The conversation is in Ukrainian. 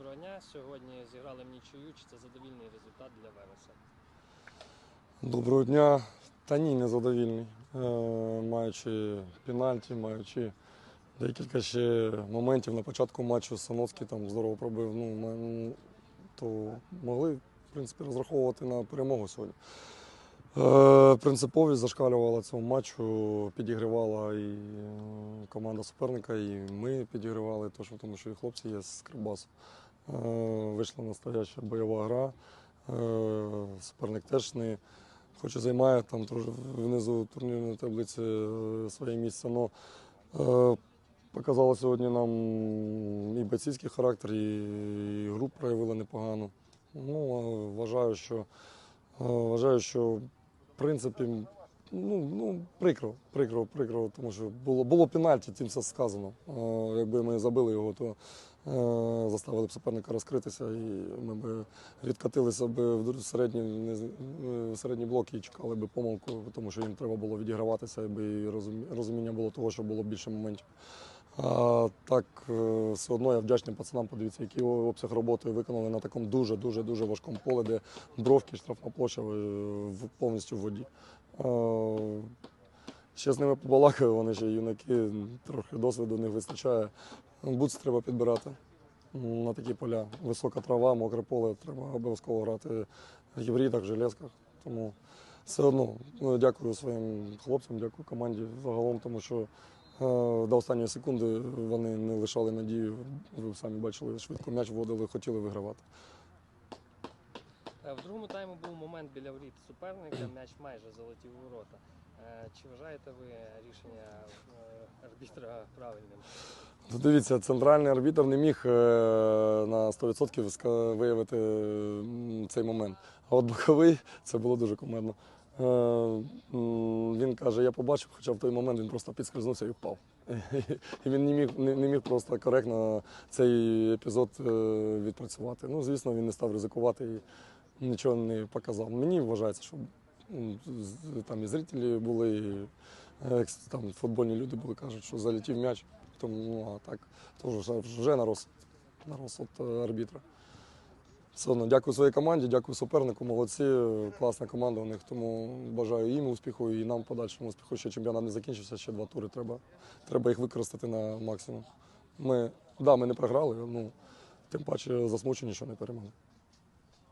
доброго дня. Сьогодні зіграли в нічию. Чи це задовільний результат для Вереса? Доброго дня. Та ні, незадовільний. Е, маючи пенальті, маючи декілька ще моментів на початку матчу Саноцький там здорово пробив. Ну, то могли, в принципі, розраховувати на перемогу сьогодні. Е, принциповість зашкалювала цього матчу, підігривала і е, команда суперника, і ми підігривали, тому що і хлопці є з Кривбасу. Е, вийшла настояща бойова гра. Е, суперник теж не хоч і займає там внизу турнірної таблиці е, своє місце. Но показало сьогодні нам і бойцівський характер, і гру проявила непогано. Ну, вважаю, що вважаю, що в принципі. Ну, ну, прикро, прикро, прикро, тому що було, було пенальті, тим все сказано. Якби ми забили його, то заставили б суперника розкритися, і ми б відкатилися б в середні, не з- е, в середній блок і чекали б помилку, тому що їм треба було відіграватися, і розуміння було того, що було більше моментів. А так, е, все одно я вдячний пацанам, подивіться, який обсяг роботи виконали на такому дуже дуже дуже важкому полі, де бровки, штрафна площа е, повністю в воді. Е, Ще з ними побалакаю, вони ще юнаки, трохи досвіду не вистачає. Бутс треба підбирати на такі поля. Висока трава, мокре поле, треба обов'язково грати в гібридах, железках. Тому все одно ну, дякую своїм хлопцям, дякую команді загалом, тому що е, до останньої секунди вони не лишали надію. Ви самі бачили, швидко м'яч вводили, хотіли вигравати. Е, В другому тайму був момент біля воріт суперника. М'яч майже залетів у ворота. Е, Чи вважаєте ви рішення арбітра правильним? Ну, Дивіться, центральний арбітр не міг е, на 100% виявити цей момент. А от боковий це було дуже кумедно. Е, Він каже, я побачив, хоча в той момент він просто підскользнувся і впав. І він не міг, не, міг просто коректно цей епізод е, відпрацювати. Ну, звісно, він не став ризикувати і нічого не показав. Мені вважається, що там і зрителі були, і там футбольні люди були, кажуть, що залетів м'яч. Тому ну, а так, вже, вже на розсуд, на розсуд е, арбітра. Все одно дякую своїй команді, дякую супернику, молодці, класна команда у них. Тому бажаю їм успіху і нам подальшому успіху. Ще чемпіонат не закінчився, ще два тури треба, треба їх використати на максимум. Ми, да, ми не програли, ну, тим паче засмучені, що не перемогли.